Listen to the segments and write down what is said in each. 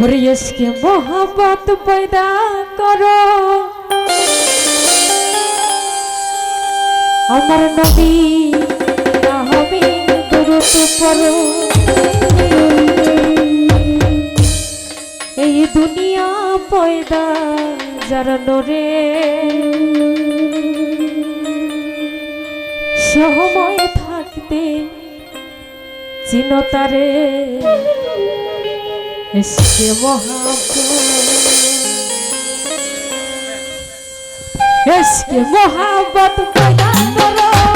হরিয়সকে মোহাম্মত পয়দা করো। আমার নবী এই দুনিয়া পয়দা যারা নরে। সময় থাকতে চিনতারে। এসকে মহাপ্রভু এসকে মহাবত পয়দা করো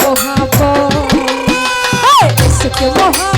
मोहब्बत इसके मोहब्बत